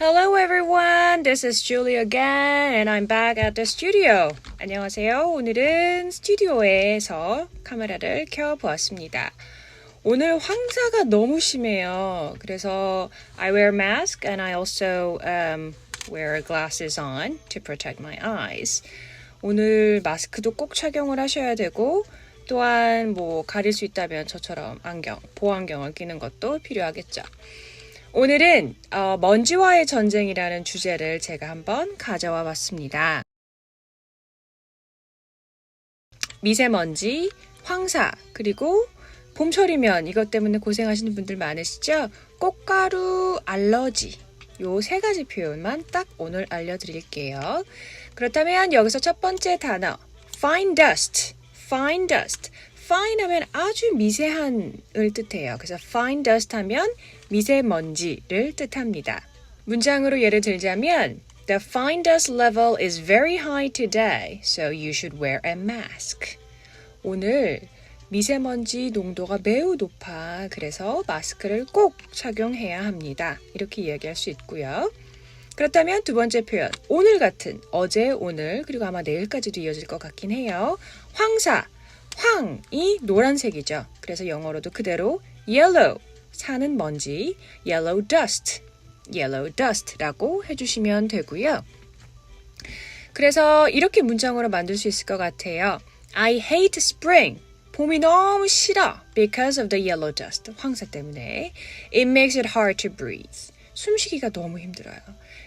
Hello everyone, this is Julie again and I'm back at the studio. 안녕하세요. 오늘은 스튜디오에서 카메라를 켜보았습니다. 오늘 황사가 너무 심해요. 그래서 I wear mask and I also um, wear glasses on to protect my eyes. 오늘 마스크도 꼭 착용을 하셔야 되고 또한 뭐 가릴 수 있다면 저처럼 안경, 보안경을 끼는 것도 필요하겠죠. 오늘은 어, 먼지와의 전쟁이라는 주제를 제가 한번 가져와 봤습니다. 미세먼지, 황사, 그리고 봄철이면 이것 때문에 고생하시는 분들 많으시죠? 꽃가루 알러지. 요 세 가지 표현만 딱 오늘 알려드릴게요. 그렇다면 여기서 첫 번째 단어 fine dust. fine dust. Fine 하면 아주 미세한을 뜻해요. 그래서 fine dust 하면 미세먼지를 뜻합니다. 문장으로 예를 들자면 The fine dust level is very high today, so you should wear a mask. 오늘 미세먼지 농도가 매우 높아. 그래서 마스크를 꼭 착용해야 합니다. 이렇게 이야기할 수 있고요. 그렇다면 두 번째 표현. 오늘 같은 어제, 오늘, 그리고 아마 내일까지도 이어질 것 같긴 해요. 황사. 황이 노란색이죠. 그래서 영어로도 그대로 yellow. 사는 먼지. yellow dust. yellow dust라고 해주시면 되고요. 그래서 이렇게 문장으로 만들 수 있을 것 같아요. I hate spring. 봄이 너무 싫어. Because of the yellow dust. 황사 때문에. It makes it hard to breathe. 숨쉬기가 너무 힘들어요.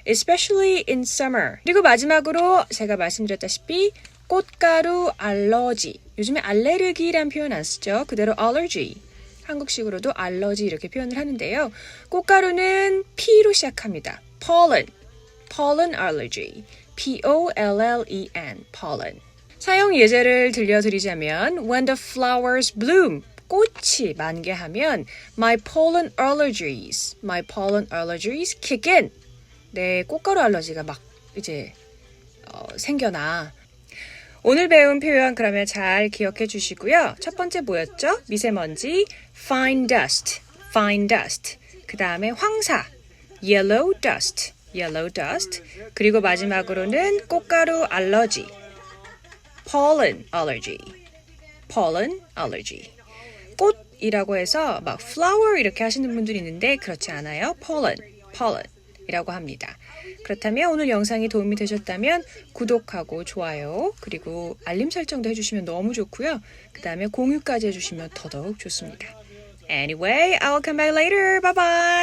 Especially in summer. 그리고 마지막으로 제가 말씀드렸다시피 꽃가루 알러지. 요즘에 알레르기란 표현 안 쓰죠. 그대로 allergy. 한국식으로도 알러지 이렇게 표현을 하는데요. 꽃가루는 P로 시작합니다. pollen. pollen allergy. P-O-L-L-E-N. pollen. 사용 예제를 들려드리자면 when the flowers bloom 꽃이 만개하면 my pollen allergies, my pollen allergies kick in. 내 꽃가루 알러지가 막 이제 어, 생겨나. 오늘 배운 표현 그러면 잘 기억해 주시고요. 첫 번째 뭐였죠? 미세먼지, fine dust, fine dust. 그 다음에 황사, yellow dust, yellow dust. 그리고 마지막으로는 꽃가루 알러지, pollen allergy, pollen allergy. 꽃이라고 해서 막 flower 이렇게 하시는 분들이 있는데 그렇지 않아요. pollen, pollen 이라고 합니다. 그렇다면 오늘 영상이 도움이 되셨다면 구독하고 좋아요 그리고 알림 설정도 해주시면 너무 좋고요. 그 다음에 공유까지 해주시면 더더욱 좋습니다. Anyway, I'll come back later. Bye bye.